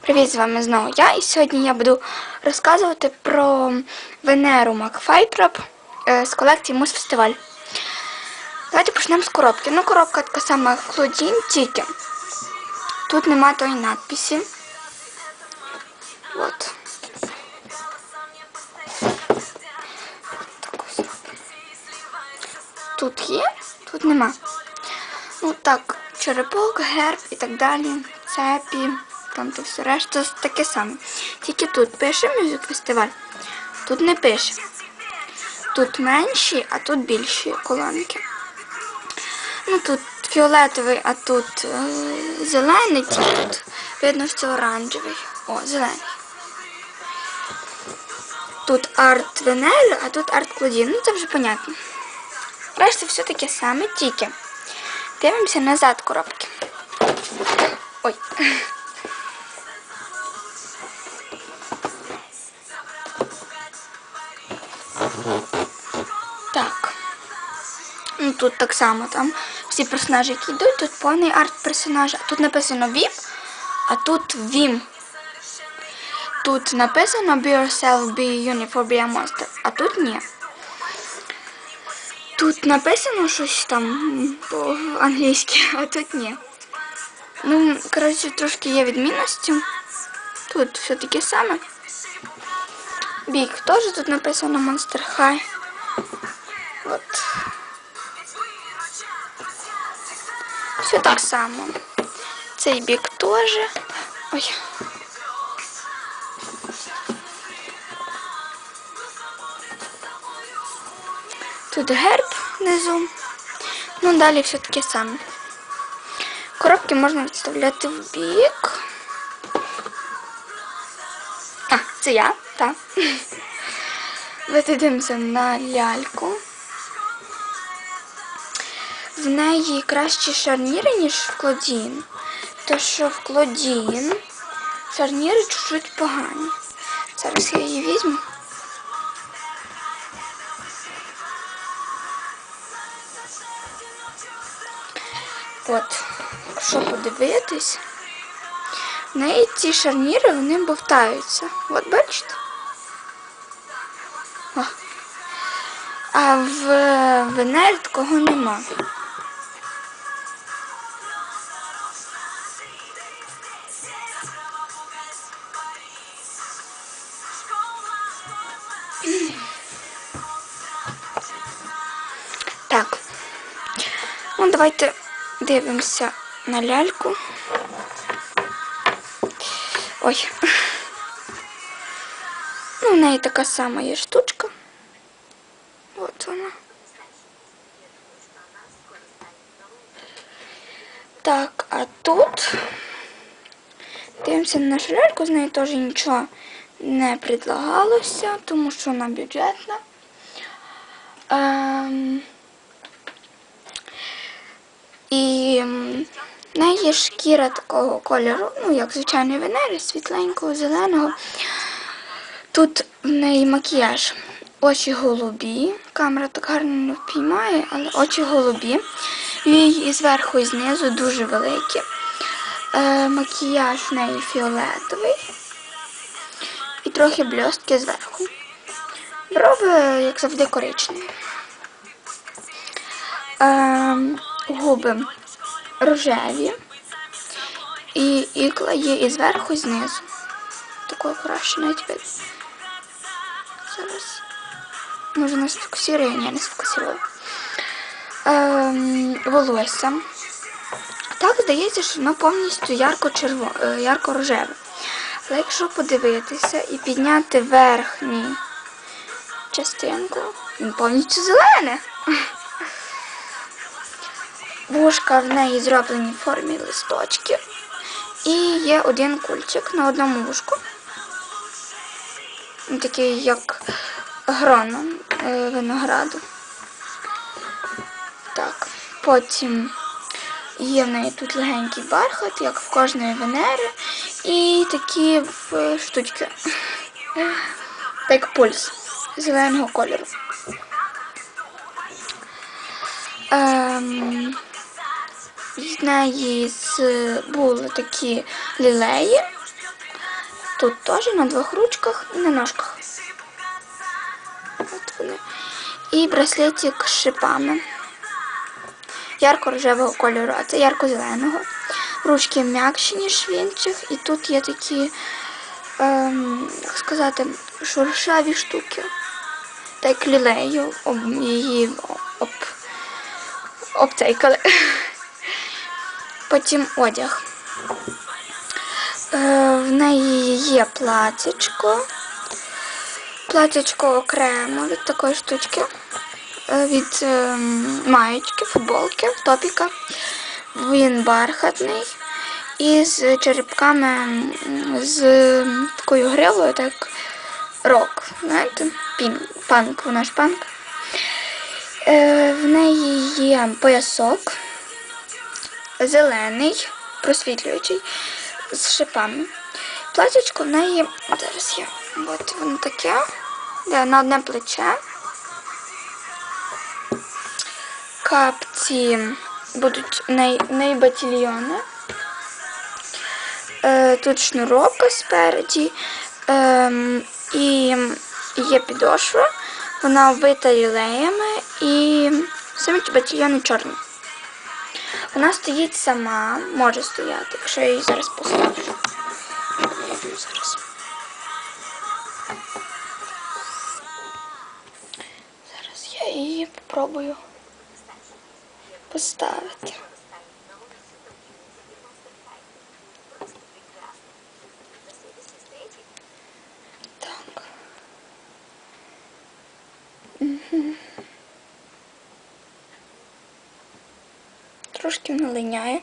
Привіт, з вами знову я. І сьогодні я буду розказувати про Венеру Макфайтроп е, з колекції Мус Фестиваль. Давайте почнемо з коробки. Ну, коробка така сама, як Клодін, тільки тут нема тої надписі. От. Тут є, тут нема. Ну так, черепок, герб і так далі, цепі, там то все решта таке саме. Тільки тут пише Music Festival, тут не пише. Тут менші, а тут більші колонки. Ну тут фіолетовий, а тут е, зелений, тільки тут видно, що оранжевий. О, зелений. Тут арт Венелю, а тут арт Клодін. Ну це вже понятно. Решта все таке саме, тільки. Дивимося назад коробки. Ой. Тут так само там всі персонажі, які йдуть, тут повний арт персонажа. Тут написано VIP, а тут VIM. Тут написано Be yourself, be uniform, be a monster, а тут ні. Тут написано щось там по-англійськи, а тут ні. Ну, коротше, трошки є відмінності. Тут все таке саме. Бік теж тут написано Monster High. От. Все так само. Цей бік теж. Ой. Тут герб внизу. Ну, далі все таке саме. Коробки можна відставляти в бік. А, це я, так. Витидимося на ляльку. В неї кращі шарніри, ніж в Клодін. То що в Клодін шарніри чуть-чуть погані. Зараз я її візьму. От, якщо подивитись, в неї ці шарніри вони бовтаються. От бачите? О. А в Венері такого нема. Ну, давайте дивимося на ляльку. Ой. Ну, в неї така сама є штучка. От вона. Так, а тут дивимося на нашу ляльку, з нею теж нічого не предлагалося, тому що вона бюджетна. Ем... І в неї шкіра такого кольору, ну, як звичайної венери, світленького, зеленого. Тут в неї макіяж. Очі голубі. Камера так гарно не впіймає, але очі голубі. Її зверху і знизу дуже великі. Е, макіяж в неї фіолетовий. І трохи бльостки зверху. Брови, як завжди, коричневі. Е, губи рожеві. І ікла є і зверху, і знизу. Такого краще навіть видно. Зараз. Може не сфокусує, ні, не сфокусувала. Ем, волосся. Так, здається, що воно повністю ярко-черво, е, ярко-рожеве. Але якщо подивитися і підняти верхню частинку, він повністю зелене. Вушка в неї зроблені в формі листочки. І є один кульчик на одному вушку. Такий, як грона е, винограду. Так, потім є в неї тут легенький бархат, як в кожної венери. І такі штучки. Так пульс зеленого кольору. Ем, неї були такі лілеї тут теж на двох ручках і на ножках. От вони. І браслетик з шипами. Ярко-рожевого кольору, а це ярко-зеленого. Ручки м'якші, ніж в інших. І тут є такі, ем, як сказати, шуршаві штуки. Та як лілею об її об, обцейкали. Потім одяг. Е, в неї є платячко. Платячко окремо від такої штучки. Е, від е, маєчки, футболки, топіка. Він бархатний і з черепками з такою гривою, так рок. Знаєте? Пін, панк, вона ж панк. В неї є поясок зелений, просвітлюючий, з шипами. Платячко в неї зараз є. От воно таке, де на одне плече. Капці будуть в неї, в неї батільйони. Е, тут шнурок спереді. Ем, і є підошва. Вона вбита лілеями і самі ті батільйони чорні. Вона стоїть сама, може стояти, якщо я її зараз поставлю. Зараз. Зараз я її попробую поставити. Трошки налиняє.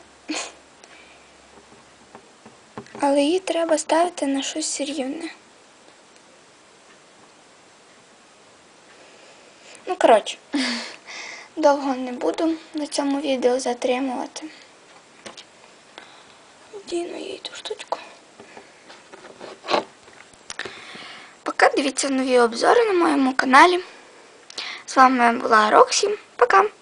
Але її треба ставити на щось рівне. Ну, коротше, довго не буду на цьому відео затримувати. Діну їй ту штучку. Пока дивіться нові обзори на моєму каналі. З вами була Роксі. Пока!